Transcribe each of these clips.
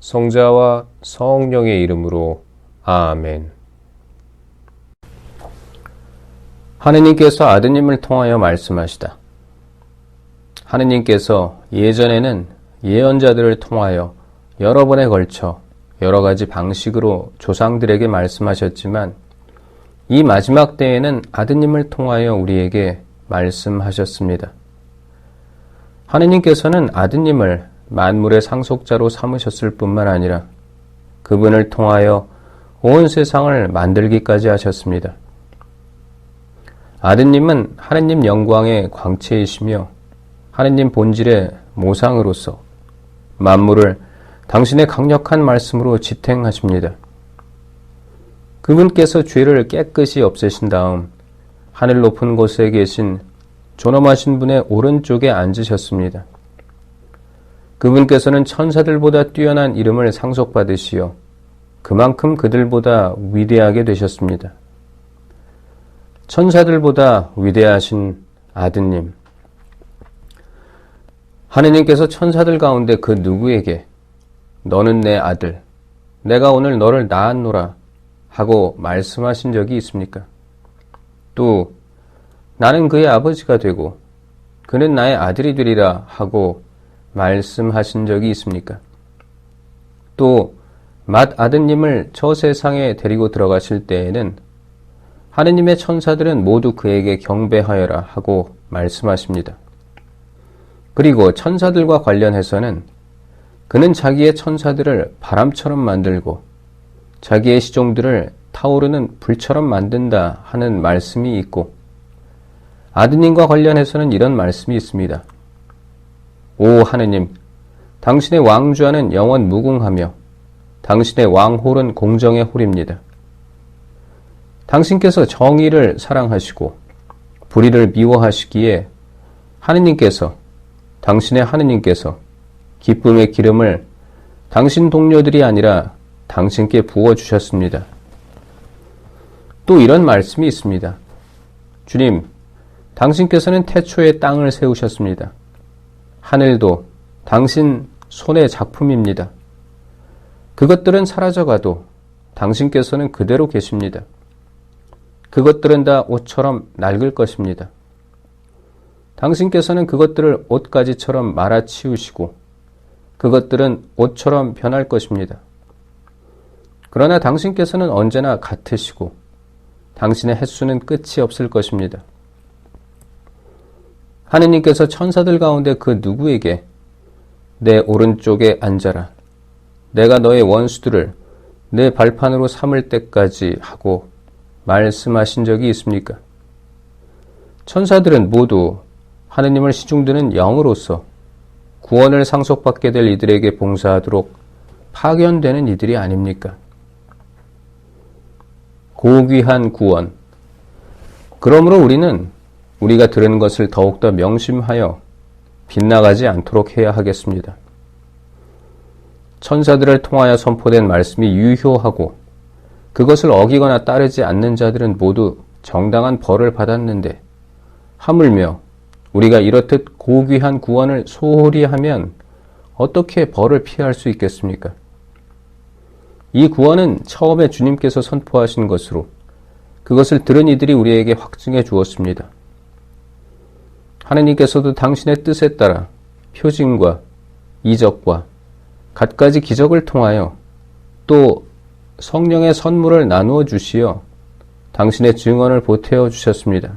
성자와 성령의 이름으로 아멘. 하느님께서 아드님을 통하여 말씀하시다. 하느님께서 예전에는 예언자들을 통하여 여러 번에 걸쳐 여러 가지 방식으로 조상들에게 말씀하셨지만 이 마지막 때에는 아드님을 통하여 우리에게 말씀하셨습니다. 하느님께서는 아드님을 만물의 상속자로 삼으셨을 뿐만 아니라 그분을 통하여 온 세상을 만들기까지 하셨습니다. 아드님은 하느님 영광의 광채이시며 하느님 본질의 모상으로서 만물을 당신의 강력한 말씀으로 지탱하십니다. 그분께서 죄를 깨끗이 없애신 다음 하늘 높은 곳에 계신 존엄하신 분의 오른쪽에 앉으셨습니다. 그분께서는 천사들보다 뛰어난 이름을 상속받으시어 그만큼 그들보다 위대하게 되셨습니다. 천사들보다 위대하신 아드님. 하느님께서 천사들 가운데 그 누구에게 너는 내 아들, 내가 오늘 너를 낳았노라 하고 말씀하신 적이 있습니까? 또 나는 그의 아버지가 되고 그는 나의 아들이 되리라 하고 말씀하신 적이 있습니까? 또 맏 아드님을 저 세상에 데리고 들어가실 때에는 하느님의 천사들은 모두 그에게 경배하여라 하고 말씀하십니다. 그리고 천사들과 관련해서는 그는 자기의 천사들을 바람처럼 만들고 자기의 시종들을 타오르는 불처럼 만든다 하는 말씀이 있고 아드님과 관련해서는 이런 말씀이 있습니다. 오 하느님, 당신의 왕주하는 영원 무궁하며 당신의 왕홀은 공정의 홀입니다. 당신께서 정의를 사랑하시고 불의를 미워하시기에 하느님께서 당신의 하느님께서 기쁨의 기름을 당신 동료들이 아니라 당신께 부어 주셨습니다. 또 이런 말씀이 있습니다. 주님, 당신께서는 태초에 땅을 세우셨습니다. 하늘도 당신 손의 작품입니다. 그것들은 사라져가도 당신께서는 그대로 계십니다. 그것들은 다 옷처럼 낡을 것입니다. 당신께서는 그것들을 옷가지처럼 말아치우시고 그것들은 옷처럼 변할 것입니다. 그러나 당신께서는 언제나 같으시고 당신의 횟수는 끝이 없을 것입니다. 하느님께서 천사들 가운데 그 누구에게 내 오른쪽에 앉아라. 내가 너의 원수들을 내 발판으로 삼을 때까지 하고 말씀하신 적이 있습니까? 천사들은 모두 하느님을 시중드는 영으로서 구원을 상속받게 될 이들에게 봉사하도록 파견되는 이들이 아닙니까? 고귀한 구원. 그러므로 우리는 우리가 들은 것을 더욱더 명심하여 빗나가지 않도록 해야 하겠습니다. 천사들을 통하여 선포된 말씀이 유효하고 그것을 어기거나 따르지 않는 자들은 모두 정당한 벌을 받았는데 하물며 우리가 이렇듯 고귀한 구원을 소홀히 하면 어떻게 벌을 피할 수 있겠습니까? 이 구원은 처음에 주님께서 선포하신 것으로 그것을 들은 이들이 우리에게 확증해 주었습니다. 하느님께서도 당신의 뜻에 따라 표징과 이적과 갖가지 기적을 통하여 또 성령의 선물을 나누어 주시어 당신의 증언을 보태어 주셨습니다.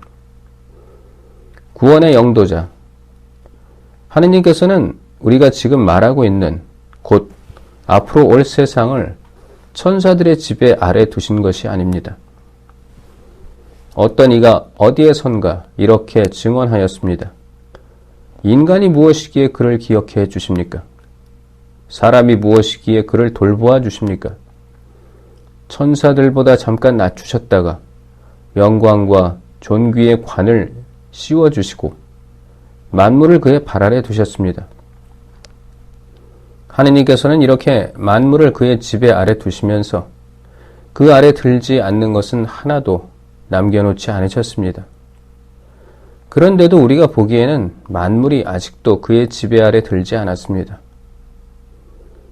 구원의 영도자. 하느님께서는 우리가 지금 말하고 있는 곧 앞으로 올 세상을 천사들의 지배 아래 두신 것이 아닙니다. 어떤 이가 어디에 선가 이렇게 증언하였습니다. 인간이 무엇이기에 그를 기억해 주십니까? 사람이 무엇이기에 그를 돌보아 주십니까? 천사들보다 잠깐 낮추셨다가 영광과 존귀의 관을 씌워 주시고 만물을 그의 발 아래 두셨습니다. 하느님께서는 이렇게 만물을 그의 지배 아래 두시면서 그 아래 들지 않는 것은 하나도 남겨놓지 않으셨습니다. 그런데도 우리가 보기에는 만물이 아직도 그의 지배 아래 들지 않았습니다.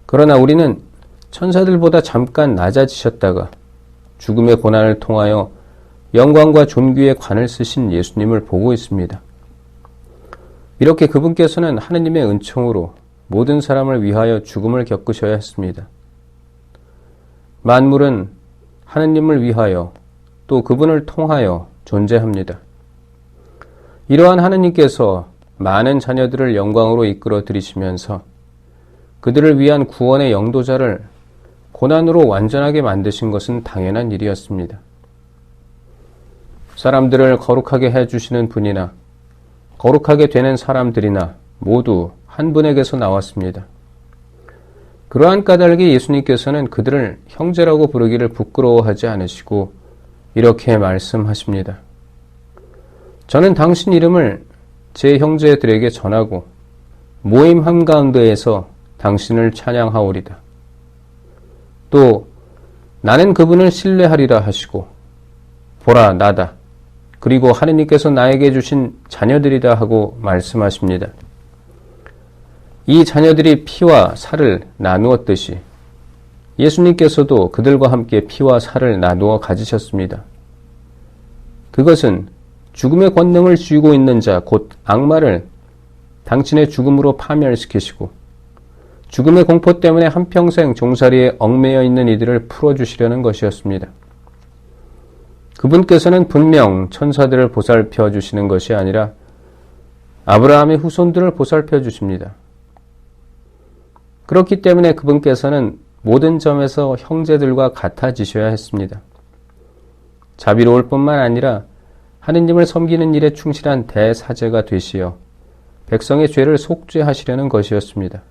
그러나 우리는 천사들보다 잠깐 낮아지셨다가 죽음의 고난을 통하여 영광과 존귀의 관을 쓰신 예수님을 보고 있습니다. 이렇게 그분께서는 하느님의 은총으로 모든 사람을 위하여 죽음을 겪으셔야 했습니다. 만물은 하느님을 위하여 또 그분을 통하여 존재합니다. 이러한 하느님께서 많은 자녀들을 영광으로 이끌어 들이시면서 그들을 위한 구원의 영도자를 고난으로 완전하게 만드신 것은 당연한 일이었습니다. 사람들을 거룩하게 해주시는 분이나 거룩하게 되는 사람들이나 모두 한 분에게서 나왔습니다. 그러한 까닭에 예수님께서는 그들을 형제라고 부르기를 부끄러워하지 않으시고 이렇게 말씀하십니다. 저는 당신 이름을 제 형제들에게 전하고 모임 한가운데에서 당신을 찬양하오리다. 또 나는 그분을 신뢰하리라 하시고 보라 나다. 그리고 하느님께서 나에게 주신 자녀들이다 하고 말씀하십니다. 이 자녀들이 피와 살을 나누었듯이 예수님께서도 그들과 함께 피와 살을 나누어 가지셨습니다. 그것은 죽음의 권능을 쥐고 있는 자, 곧 악마를 당신의 죽음으로 파멸시키시고 죽음의 공포 때문에 한평생 종살이에 얽매여 있는 이들을 풀어주시려는 것이었습니다. 그분께서는 분명 천사들을 보살펴 주시는 것이 아니라 아브라함의 후손들을 보살펴 주십니다. 그렇기 때문에 그분께서는 모든 점에서 형제들과 같아지셔야 했습니다. 자비로울 뿐만 아니라 하느님을 섬기는 일에 충실한 대사제가 되시어 백성의 죄를 속죄하시려는 것이었습니다.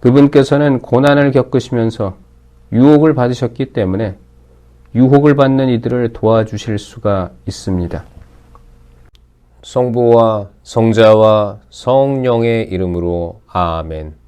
그분께서는 고난을 겪으시면서 유혹을 받으셨기 때문에 유혹을 받는 이들을 도와주실 수가 있습니다. 성부와 성자와 성령의 이름으로 아멘.